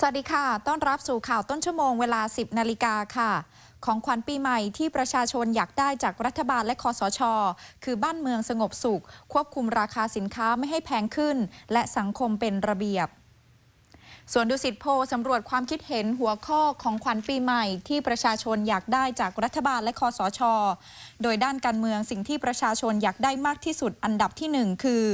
สวัสดีค่ะ ต้อนรับสู่ข่าวต้นชั่วโมงเวลา 10 นาฬิกาค่ะ ของขวัญปีใหม่ที่ประชาชนอยากได้จากรัฐบาลและคอสช คือบ้านเมืองสงบสุข ควบคุมราคาสินค้าไม่ให้แพงขึ้น และสังคมเป็นระเบียบ ส่วนดุสิตโพสำรวจความคิดเห็นหัวข้อของขวัญปีใหม่ ที่ประชาชนอยากได้จากรัฐบาลและคอสช โดยด้านการเมืองสิ่งที่ประชาชนอยากได้มากที่สุดอันดับที่หนึ่งคือ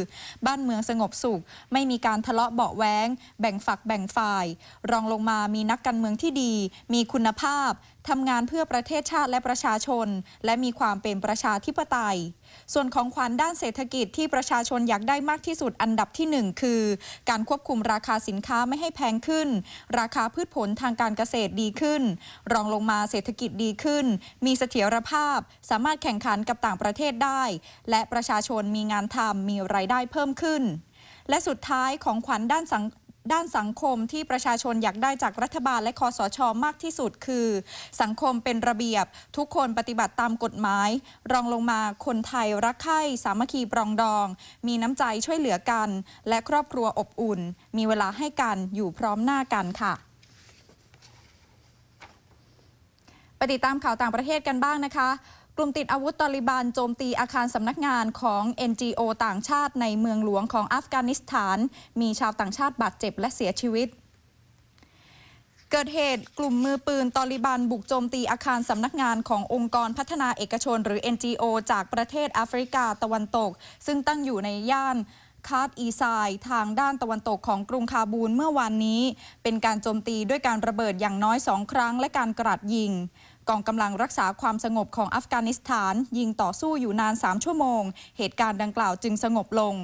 บ้านเมืองสงบสุข ไม่มีการทะเลาะเบาแว้ง แบ่งฝักแบ่งฝ่าย รองลงมามีนักการเมืองที่ดี มีคุณภาพ ทำงานเพื่อประเทศชาติและประชาชน และมีความเป็นประชาธิปไตย ส่วนของขวัญด้านเศรษฐกิจที่ประชาชนอยากได้มากที่สุดอันดับที่หนึ่งคือ การควบคุมราคาสินค้าไม่ให้แพงขึ้น ราคาพืชผลทางการเกษตรดีขึ้น รองลงมาเศรษฐกิจดีขึ้น มีเสถียรภาพ สามารถแข่งขันกับต่างประเทศได้ และประชาชนมีงานทำมีรายได้เพิ่มขึ้น และสุดท้ายของขวัญด้านสัง ด้านสังคมที่ประชาชนอยากได้จากรัฐบาลและคอสชมากที่สุดคือ สังคมเป็นระเบียบ ทุกคนปฏิบัติตามกฎหมาย รองลงมาคนไทยรักใคร่สามัคคีปรองดอง มีน้ำใจช่วยเหลือกัน และครอบครัวอบอุ่น มีเวลาให้กันอยู่พร้อมหน้ากันค่ะไปติดตามข่าวต่างประเทศกันบ้างนะคะ กลุ่มติดอาวุธตอลิบันโจมตีอาคารสำนักงานของ NGO ต่างชาติในเมืองหลวงของอัฟกานิสถาน มีชาวต่างชาติบาดเจ็บและเสียชีวิต เกิดเหตุกลุ่มมือปืนตอลิบันบุกโจมตีอาคารสำนักงานขององค์กรพัฒนาเอกชน หรือ NGO จากประเทศแอฟริกาตะวันตก ซึ่งตั้งอยู่ในย่านคาดอีไซทางด้านตะวันตกของกรุงคาบูลเมื่อวานนี้ เป็นการโจมตีด้วยการระเบิดอย่างน้อยสองครั้งและการกราดยิง กองกำลังรักษาความสงบของอัฟกานิสถาน ยิงต่อสู้อยู่นาน 3 ชั่วโมง เหตุการณ์ดังกล่าวจึงสงบลง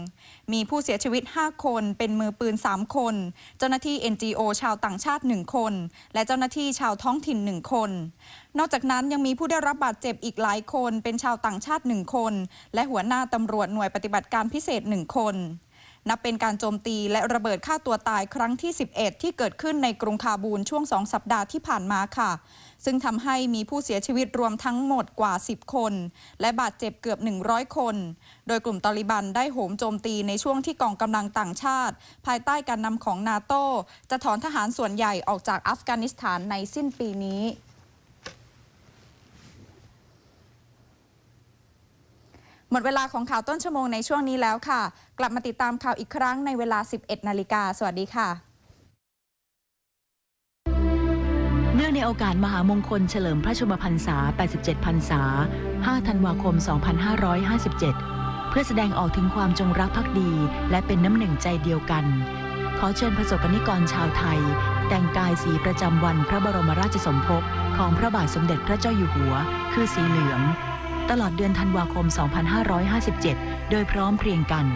มีผู้เสียชีวิต 5 คนเป็นมือปืน 3 คน เจ้าหน้าที่ NGO ชาวต่างชาติ 1 คน และเจ้าหน้าที่ชาวท้องถิ่น 1 คน นอกจากนั้นยังมีผู้ได้รับบาดเจ็บอีกหลายคน เป็นชาวต่างชาติ 1 คน และหัวหน้าตำรวจหน่วยปฏิบัติการพิเศษ 1 คน นับเป็นการโจมตีและระเบิดฆ่าตัวตายครั้งที่ 11 ที่เกิดขึ้นในกรุงคาบูลช่วง 2 สัปดาห์ที่ผ่านมาค่ะ ซึ่งทำให้มีผู้เสียชีวิตรวมทั้งหมดกว่า 10 คน และบาดเจ็บเกือบ 100 คน โดยกลุ่มตอลิบันได้โหมโจมตีในช่วงที่กองกำลังต่างชาติ ภายใต้การนำของนาโตจะถอนทหารส่วนใหญ่ออกจากอัฟกานิสถานในสิ้นปีนี้ หมดเวลาของข่าวต้นชั่วโมงในช่วงนี้แล้วค่ะ กลับมาติดตามข่าวอีกครั้งในเวลา 11 นาฬิกา สวัสดีค่ะ เนื่องในโอกาสมหามงคลเฉลิมพระชนมพรรษา 87 พรรษา 5 ธันวาคม 2557 เพื่อแสดงออกถึงความจงรักภักดี และเป็นน้ำหนึ่งใจเดียวกัน ขอเชิญประสบกนิกรชาวไทย แต่งกายสีประจำวันพระบรมราชสมภพของพระบาทสมเด็จพระเจ้าอยู่หัว คือสีเหลือง ตลอดเดือนธันวาคม 2557 โดยพร้อมเพรียงกัน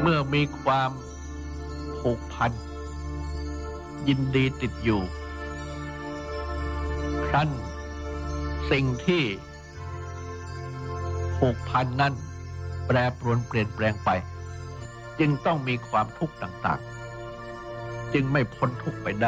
เมื่อมีความ ผูกพัน ยินดีติดอยู่ ครั้น สิ่งที่ผูกพันนั้น แปรปรวนเปลี่ยนแปลงไป จึงต้องมีความทุกข์ต่าง ๆ จึงไม่พ้นทุกข์ไปได้